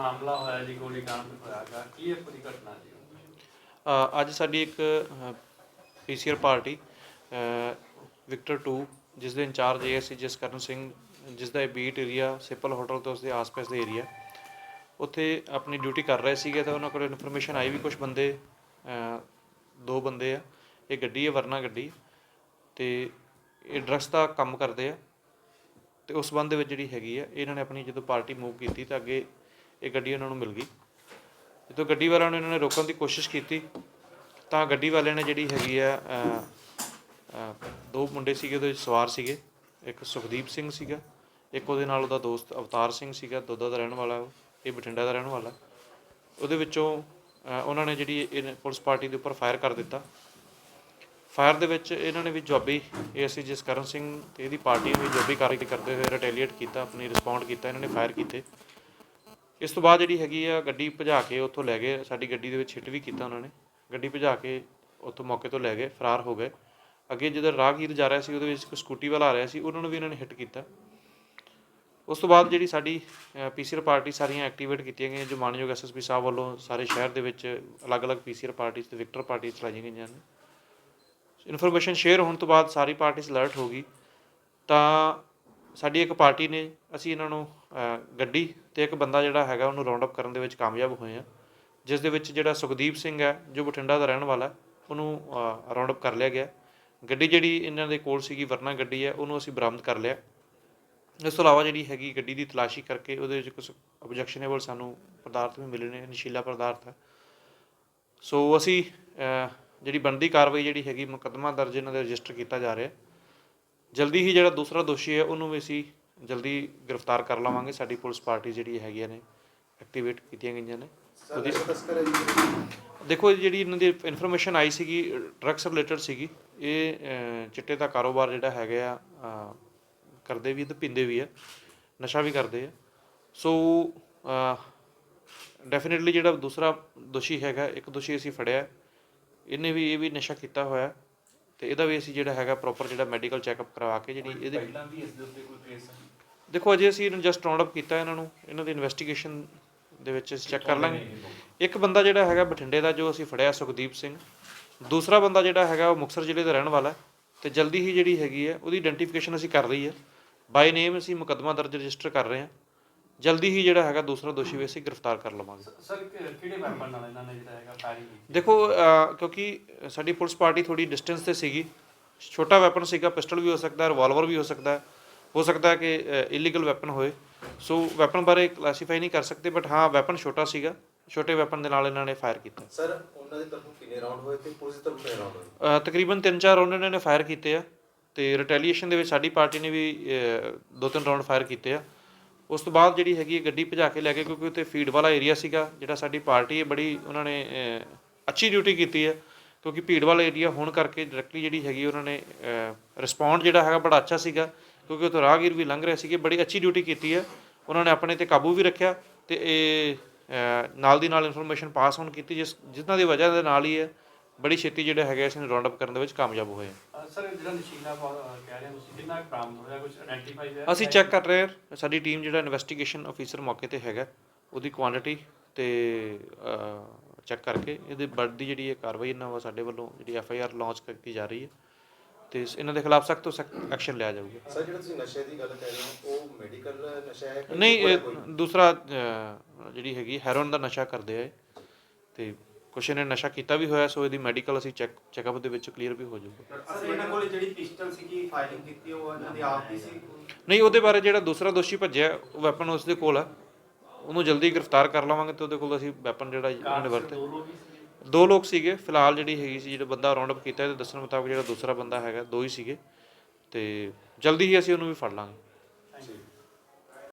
ਮਾਮਲਾ ਹੋਇਆ ਜੀ ਗੋਲੀकांड ਹੋਇਆਗਾ ਕੀ ਇਹ ਪੂਰੀ ਘਟਨਾ ਜੀ? ਅ, ਅੱਜ ਸਾਡੀ ਇੱਕ ਪੀਸੀਆਰ ਪਾਰਟੀ ਅ, ਵਿਕਟਰ 2 ਜਿਸ ਦੇ ਇੰਚਾਰਜ ਇਹ ਸੀ ਜਸਕਰਨ ਸਿੰਘ ਜਿਸ ਦਾ ਇਹ ਬੀਟ ਏਰੀਆ ਸਿਪਲ ਹੋਟਲ ਤੋਂ ਉਸਦੇ ਆਸ-ਪਾਸ ਦੇ ਏਰੀਆ ਉੱਥੇ ਆਪਣੀ ਡਿਊਟੀ ਕਰ ਰਹੇ ਸੀਗੇ ਤਾਂ ਉਹਨਾਂ ਕੋਲ ਇਨਫੋਰਮੇਸ਼ਨ ਆਈ ਵੀ ਕੁਝ ਬੰਦੇ ਅ, ਦੋ ਬੰਦੇ ਆ ਇਹ ਗੱਡੀ ਹੈ ਵਰਨਾ ਗੱਡੀ ਤੇ ਇਹ ਡਰੱਗਸ ਦਾ ਕੰਮ ਕਰਦੇ ਆ ਤੇ ਉਸ ਸੰਬੰਧ ਦੇ ਵਿੱਚ ਜਿਹੜੀ ਹੈਗੀ ਆ ਇਹਨਾਂ ਨੇ ਆਪਣੀ ਜਦੋਂ ਪਾਰਟੀ ਮੂਵ ਕੀਤੀ ਤਾਂ ਅੱਗੇ ਇਹ ਗੱਡੀ ਉਹਨਾਂ ਨੂੰ ਮਿਲ ਗਈ। ਜਦੋਂ ਗੱਡੀ ਵਾਲਿਆਂ ਨੂੰ ਇਹਨਾਂ ਨੇ ਰੋਕਣ ਦੀ ਕੋਸ਼ਿਸ਼ ਕੀਤੀ ਤਾਂ ਗੱਡੀ ਵਾਲਿਆਂ ਨੇ ਜਿਹੜੀ ਹੈਗੀ ਆ ਦੋ ਮੁੰਡੇ ਸੀਗੇ ਉਹਦੇ ਵਿੱਚ ਸਵਾਰ ਸੀਗੇ। ਇੱਕ ਸੁਖਦੀਪ ਸਿੰਘ ਸੀਗਾ ਇੱਕ ਉਹਦੇ ਨਾਲ ਉਹਦਾ ਦੋਸਤ ਅਵਤਾਰ ਸਿੰਘ ਸੀਗਾ ਦੋਦਾ ਦਾ ਰਹਿਣ ਵਾਲਾ ਉਹ, ਇਹ ਬਠਿੰਡਾ ਦਾ ਰਹਿਣ ਵਾਲਾ। ਉਹਦੇ ਵਿੱਚੋਂ ਉਹਨਾਂ ਨੇ ਜਿਹੜੀ ਇਹ ਪੁਲਿਸ ਪਾਰਟੀ ਦੇ ਉੱਪਰ ਫਾਇਰ ਕਰ ਦਿੱਤਾ। ਫਾਇਰ ਦੇ ਵਿੱਚ ਇਹਨਾਂ ਨੇ ਵੀ ਜਵਾਬੀ ਏਐਸਸੀ ਜਸਕਰਨ ਸਿੰਘ ਤੇ ਇਹਦੀ ਪਾਰਟੀ ਨੇ ਵੀ ਜਵਾਬੀ ਕਾਰਵਾਈ ਕਰਦੇ ਹੋਏ ਰਿਟੈਲੀਏਟ ਕੀਤਾ ਆਪਣੀ ਰਿਸਪੌਂਡ ਕੀਤਾ ਇਹਨਾਂ ਨੇ ਫਾਇਰ ਕੀਤੇ। ਇਸ ਤੋਂ ਬਾਅਦ ਜਿਹੜੀ ਹੈਗੀ ਆ ਗੱਡੀ ਭਜਾ ਕੇ ਉੱਥੋਂ ਲੈ ਗਏ, ਸਾਡੀ ਗੱਡੀ ਦੇ ਵਿੱਚ ਹਿੱਟ ਵੀ ਕੀਤਾ ਉਹਨਾਂ ਨੇ। ਗੱਡੀ ਭਜਾ ਕੇ ਉੱਥੋਂ ਮੌਕੇ ਤੋਂ ਲੈ ਗਏ, ਫਰਾਰ ਹੋ ਗਏ। ਅੱਗੇ ਜਦੋਂ ਰਾਹਗੀਰ ਜਾ ਰਿਹਾ ਸੀ, ਉਹਦੇ ਵਿੱਚ ਇੱਕ ਸਕੂਟੀ ਵਾਲਾ ਆ ਰਿਹਾ ਸੀ, ਉਹਨਾਂ ਨੂੰ ਵੀ ਇਹਨਾਂ ਨੇ ਹਿੱਟ ਕੀਤਾ। ਉਸ ਤੋਂ ਬਾਅਦ ਜਿਹੜੀ ਸਾਡੀ ਪੀਸੀਆਰ ਪਾਰਟੀ ਸਾਰੀਆਂ ਐਕਟੀਵੇਟ ਕੀਤੀਆਂ ਗਈਆਂ, ਜੋ ਮਾਨਯੋਗ ਐਸਐਸਪੀ ਸਾਹਿਬ ਵੱਲੋਂ ਸਾਰੇ ਸ਼ਹਿਰ ਦੇ ਵਿੱਚ ਅਲੱਗ-ਅਲੱਗ ਪੀਸੀਆਰ ਪਾਰਟੀਆਂ ਤੇ ਵਿਕਟਰ ਪਾਰਟੀਆਂ ਚਲਾਈਆਂ ਗਈਆਂ ਨੇ। ਇਨਫੋਰਮੇਸ਼ਨ ਸ਼ੇਅਰ ਹੋਣ ਤੋਂ ਬਾਅਦ ਸਾਰੀ ਪਾਰਟੀਆਂ ਅਲਰਟ ਹੋ ਗਈ। ਤਾਂ ਸਾਡੀ ਇੱਕ ਪਾਰਟੀ ਨੇ, ਅਸੀਂ ਇਹਨਾਂ ਨੂੰ ਗੱਡੀ ਤੇ ਇੱਕ ਬੰਦਾ ਜਿਹੜਾ ਹੈਗਾ ਉਹਨੂੰ ਰਾਉਂਡ ਅਪ ਕਰਨ ਦੇ ਵਿੱਚ ਕਾਮਯਾਬ ਹੋਏ ਆ ਜਿਸ ਦੇ ਵਿੱਚ ਜਿਹੜਾ ਸੁਖਦੀਪ ਸਿੰਘ ਹੈ, ਜੋ ਬਠਿੰਡਾ ਦਾ ਰਹਿਣ ਵਾਲਾ ਉਹਨੂੰ ਰਾਉਂਡ ਅਪ ਕਰ ਲਿਆ ਗਿਆ। ਗੱਡੀ ਜਿਹੜੀ ਇਹਨਾਂ ਦੇ ਕੋਲ ਸੀਗੀ, ਵਰਨਾ ਗੱਡੀ ਹੈ, ਉਹਨੂੰ ਅਸੀਂ ਬਰਾਮਦ ਕਰ ਲਿਆ। ਇਸ ਤੋਂ ਇਲਾਵਾ ਜਿਹੜੀ ਹੈਗੀ ਗੱਡੀ ਦੀ ਤਲਾਸ਼ੀ ਕਰਕੇ ਉਹਦੇ ਵਿੱਚ ਕੁਝ ਆਬਜੈਕਸ਼ਨੇਬਲ ਸਾਨੂੰ ਪਦਾਰਥ ਵੀ ਮਿਲੇ ਨੇ, ਨਸ਼ੀਲਾ ਪਦਾਰਥ ਹੈ। ਸੋ ਅਸੀਂ ਜਿਹੜੀ ਬਣਦੀ ਕਾਰਵਾਈ ਜਿਹੜੀ ਹੈਗੀ, ਮੁਕੱਦਮਾ ਦਰਜ ਇਹਨਾਂ ਦੇ ਰਜਿਸਟਰ ਕੀਤਾ ਜਾ ਰਿਹਾ। ਜਲਦੀ ਹੀ ਜਿਹੜਾ ਦੂਸਰਾ ਦੋਸ਼ੀ ਹੈ ਉਹਨੂੰ ਵੀ ਅਸੀਂ ਜਲਦੀ ਗ੍ਰਿਫਤਾਰ ਕਰ ਲਵਾਂਗੇ। ਸਾਡੀ ਪੁਲਿਸ ਪਾਰਟੀ ਜਿਹੜੀ ਹੈਗੀਆਂ ਨੇ ਐਕਟੀਵੇਟ ਕੀਤੀਆਂ ਗਈਆਂ ਨੇ। ਉਹਦੀ ਦੇਖੋ ਜਿਹੜੀ ਇਹਨਾਂ ਦੀ ਇਨਫੋਰਮੇਸ਼ਨ ਆਈ ਸੀਗੀ ਡਰੱਗਸ ਰਿਲੇਟਡ ਸੀਗੀ ਇਹ ਚਿੱਟੇ ਦਾ ਕਾਰੋਬਾਰ ਜਿਹੜਾ ਹੈਗਾ ਆ ਕਰਦੇ ਵੀ ਤੇ ਪੀਂਦੇ ਵੀ ਆ ਨਸ਼ਾ ਵੀ ਕਰਦੇ ਆ। ਸੋ ਡੈਫੀਨਿਟਲੀ ਜਿਹੜਾ ਦੂਸਰਾ ਦੋਸ਼ੀ ਹੈਗਾ ਇੱਕ ਦੋਸ਼ੀ ਅਸੀਂ ਫੜਿਆ। ਇਹਨੇ ਵੀ ਇਹ ਵੀ ਨਸ਼ਾ ਕੀਤਾ ਹੋਇਆ। ਤੇ ਇਹਦਾ ਵੀ ਅਸੀਂ ਜਿਹੜਾ ਹੈਗਾ ਪ੍ਰੋਪਰ ਜਿਹੜਾ ਮੈਡੀਕਲ ਚੈੱਕਅਪ ਕਰਵਾ ਕੇ ਜਿਹੜੀ ਇਹਦੇ ਪਹਿਲਾਂ ਵੀ ਇਸ ਦੇ ਉੱਤੇ ਕੋਈ ਕੇਸ ਦੇਖੋ ਅਜੇ ਅਸੀਂ ਇਹਨੂੰ ਜਸਟ ਰਾਉਂਡ ਅਪ ਕੀਤਾ ਇਹਨਾਂ ਨੂੰ ਇਹਨਾਂ ਦੀ ਇਨਵੈਸਟੀਗੇਸ਼ਨ ਦੇ ਵਿੱਚ ਅਸੀਂ ਚੈੱਕ ਕਰ ਲਾਂਗੇ। ਇੱਕ ਬੰਦਾ ਜਿਹੜਾ ਹੈਗਾ ਬਠਿੰਡੇ ਦਾ ਜੋ ਅਸੀਂ ਫੜਿਆ ਸੁਖਦੀਪ ਸਿੰਘ ਦੂਸਰਾ ਬੰਦਾ ਜਿਹੜਾ ਹੈਗਾ ਉਹ ਮੁਕਤਸਰ ਜ਼ਿਲ੍ਹੇ ਦਾ ਰਹਿਣ ਵਾਲਾ ਤੇ ਜਲਦੀ ਹੀ ਜਿਹੜੀ ਹੈਗੀ ਹੈ ਉਹਦੀ ਆਇਡੈਂਟੀਫਿਕੇਸ਼ਨ ਅਸੀਂ ਕਰ ਲਈ ਹੈ। ਬਾਈ ਨੇਮ ਅਸੀਂ ਮੁਕੱਦਮਾ ਦਰਜ ਰਜਿਸਟਰ ਕਰ ਰਹੇ ਹਾਂ। ਜਲਦੀ ਹੀ ਜਿਹੜਾ ਹੈਗਾ ਦੂਸਰਾ ਦੋਸ਼ੀ ਵੀ ਅਸੀਂ ਗ੍ਰਿਫਤਾਰ ਕਰ ਲਵਾਂਗੇ। ਸਰ ਕਿਹੜੇ ਵੈਪਨ ਨਾਲ ਇਹਨਾਂ ਨੇ ਜਿਹੜਾ ਹੈਗਾ ਫਾਇਰਿੰਗ ਕੀਤੀ? ਦੇਖੋ ਕਿਉਂਕਿ ਸਾਡੀ ਪੁਲਿਸ ਪਾਰਟੀ ਥੋੜੀ ਡਿਸਟੈਂਸ ਤੇ ਸੀਗੀ। ਛੋਟਾ ਵੈਪਨ ਸੀਗਾ ਪਿਸਟਲ ਵੀ ਹੋ ਸਕਦਾ ਹੈ ਰਿਵਾਲਵਰ ਵੀ ਹੋ ਸਕਦਾ। ਹੈ ਹੋ ਸਕਦਾ ਹੈ ਕਿ ਇਲੀਗਲ ਵੈਪਨ ਹੋਏ। ਸੋ ਵੈਪਨ ਬਾਰੇ ਕਲਾਸੀਫਾਈ ਨਹੀਂ ਕਰ ਸਕਦੇ ਬਟ ਹਾਂ ਵੈਪਨ ਛੋਟਾ ਸੀਗਾ। ਛੋਟੇ ਵੈਪਨ ਦੇ ਨਾਲ ਇਹਨਾਂ ਨੇ ਫਾਇਰ ਕੀਤਾ। ਸਰ ਉਹਨਾਂ ਦੀ ਤਰਫੋਂ ਕਿੰਨੇ ਰਾਉਂਡ ਹੋਏ ਤੇ ਪੁਲਿਸ ਦੀ ਤਰਫੋਂ ਕਿੰਨੇ ਰਾਉਂਡ ਹੋਏ? ਤਕਰੀਬਨ 3-4 ਰਾਉਂਡ ਇਹਨਾਂ ਨੇ ਫਾਇਰ ਕੀਤੇ ਆ। ਤੇ ਰਿਟੈਲੀਏਸ਼ਨ ਦੇ ਵਿੱਚ ਸਾਡੀ ਪਾਰਟੀ ਨੇ ਵੀ ਦੋ ਤਿੰਨ ਰਾਉਂਡ ਫਾਇਰ ਕੀਤੇ ਆ। ਉਸ ਤੋਂ ਬਾਅਦ ਜਿਹੜੀ ਹੈਗੀ ਹੈ ਗੱਡੀ ਭਜਾ ਕੇ ਲੈ ਕੇ ਕਿਉਂਕਿ ਉੱਥੇ ਫੀਡ ਵਾਲਾ ਏਰੀਆ ਸੀਗਾ, ਜਿਹੜਾ ਸਾਡੀ ਪਾਰਟੀ ਹੈ ਬੜੀ ਉਹਨਾਂ ਨੇ ਅੱਛੀ ਡਿਊਟੀ ਕੀਤੀ ਹੈ। ਕਿਉਂਕਿ ਭੀੜ ਵਾਲਾ ਏਰੀਆ ਹੋਣ ਕਰਕੇ ਡਾਇਰੈਕਟਲੀ ਜਿਹੜੀ ਹੈਗੀ ਉਹਨਾਂ ਨੇ ਰਿਸਪੌਂਡ ਜਿਹੜਾ ਹੈਗਾ ਬੜਾ ਅੱਛਾ ਸੀਗਾ। ਕਿਉਂਕਿ ਉੱਥੇ ਰਾਹਗੀਰ ਵੀ ਲੰਘ ਰਹੇ ਸੀਗੇ, ਬੜੀ ਅੱਛੀ ਡਿਊਟੀ ਕੀਤੀ ਹੈ। ਉਹਨਾਂ ਨੇ ਆਪਣੇ ਤੇ ਕਾਬੂ ਵੀ ਰੱਖਿਆ ਤੇ ਇਹ ਨਾਲ ਦੀ ਨਾਲ ਇਨਫੋਰਮੇਸ਼ਨ ਪਾਸ ਹੋਣ ਕੀਤੀ, ਜਿਸ ਜਿਨ੍ਹਾਂ ਦੀ ਵਜ੍ਹਾ ਦੇ ਨਾਲ ਹੀ ਹੈ ਬੜੀ ਛੇਤੀ ਜਿਹੜਾ ਹੈਗਾ ਇਸ ਨੂੰ ਰਾਉਂਡ ਅਪ ਕਰਨ ਦੇ ਵਿੱਚ ਕਾਮਯਾਬ ਹੋਏ ਸਰ ਇਹ ਜਿਹੜਾ ਨਸ਼ੀਲਾ ਪਾ- ਅਹ ਕਹਿ ਰਹੇ ਹੋ ਤੁਸੀਂ ਕਿੰਨਾ ਕੁ ਬਰਾਮਦ ਹੋਇਆ? ਕੁਝ ਆਇਡੈਂਟੀਫਾਈ ਹੋਇਆ? ਅਸੀਂ ਚੈੱਕ ਕਰ ਰਹੇ ਹਾਂ। ਸਾਡੀ ਟੀਮ ਜਿਹੜਾ ਇਨਵੈਸਟੀਗੇਸ਼ਨ ਅਫੀਸਰ ਮੌਕੇ ਤੇ ਹੈਗਾ ਉਹਦੀ ਕੁਆਂਟੀਟੀ ਤੇ ਚੈੱਕ ਕਰਕੇ ਇਹਦੇ ਦੀ ਜਿਹੜੀ ਇਹ ਕਾਰਵਾਈ ਇਹਨਾਂ ਵਾ ਸਾਡੇ ਵੱਲੋਂ ਜਿਹੜੀ ਐਫ ਆਈ ਆਰ ਲਾਂਚ ਕੀਤੀ ਜਾ ਰਹੀ ਹੈ ਤੇ ਇਸ- ਇਹਨਾਂ ਦੇ ਖਿਲਾਫ ਸਖਤ ਤੋਂ ਸਖਤ ਐਕਸ਼ਨ ਲਿਆ ਜਾਊਗਾ। ਸਰ ਜਿਹੜਾ ਤੁਸੀਂ ਨਸ਼ੇ ਦੀ ਗੱਲ ਕਰ ਰਹੇ ਹੋ ਉਹ ਮੈਡੀਕਲ ਨਸ਼ਾ ਹੈ ਕਿ ਨਹੀਂ ਇਹ ਕੋਈ? ਦੂਸਰਾ ਅਹ, ਜਿਹੜੀ ਹੈਗੀ ਹੈਰੋਨ ਦਾ ਨਸ਼ਾ ਕਰਦੇ ਆ ਇਹ ਤੇ ਕੁਛ ਇਹਨੇ ਨਸ਼ਾ ਕੀਤਾ ਵੀ ਹੋਇਆ ਸੋ ਇਹਦੀ ਮੈਡੀਕਲ ਅਸੀਂ ਚੈੱਕ ਚੈੱਕਅਪ ਦੇ ਵਿੱਚ ਕਲੀਅਰ ਵੀ ਹੋ ਜਾਊਗਾ। ਸਰ ਇਹਨਾਂ ਕੋਲ ਜਿਹੜੀ ਪਿਸਟਲ ਸੀਗੀ ਫਾਇਰਿੰਗ ਕੀਤੀ ਉਹ ਇਹਨਾਂ ਦੀ ਆਪ ਦੀ ਸੀ? ਨਹੀਂ ਉਹਦੇ ਬਾਰੇ ਜਿਹੜਾ ਦੂਸਰਾ ਦੋਸ਼ੀ ਭੱਜਿਆ ਉਹ ਵੈਪਨ ਉਸ ਦੇ ਕੋਲ ਆ। ਉਹਨੂੰ ਜਲਦੀ ਗ੍ਰਿਫਤਾਰ ਕਰ ਲਵਾਂਗੇ ਤੇ ਉਹਦੇ ਕੋਲ ਅਸੀਂ ਵੈਪਨ ਜਿਹੜਾ ਉਹਨਾਂ ਨੇ ਵਰਤੇ। ਦੋ ਲੋਕ ਹੀ ਸੀ ਦੋ ਲੋਕ ਸੀਗੇ ਫਿਲਹਾਲ ਜਿਹੜੀ ਹੈਗੀ ਸੀ ਜਿਹੜਾ ਬੰਦਾ ਰਾਉਂਡ ਅਪ ਕੀਤਾ ਇਹਦੇ ਦੱਸਣ ਮੁਤਾਬਕ ਜਿਹੜਾ ਦੂਸਰਾ ਬੰਦਾ ਹੈਗਾ ਦੋ ਹੀ ਸੀਗੇ। ਤੇ ਜਲਦੀ ਹੀ ਅਸੀਂ ਉਹਨੂੰ ਵੀ ਫੜ ਲਾਂਗੇ।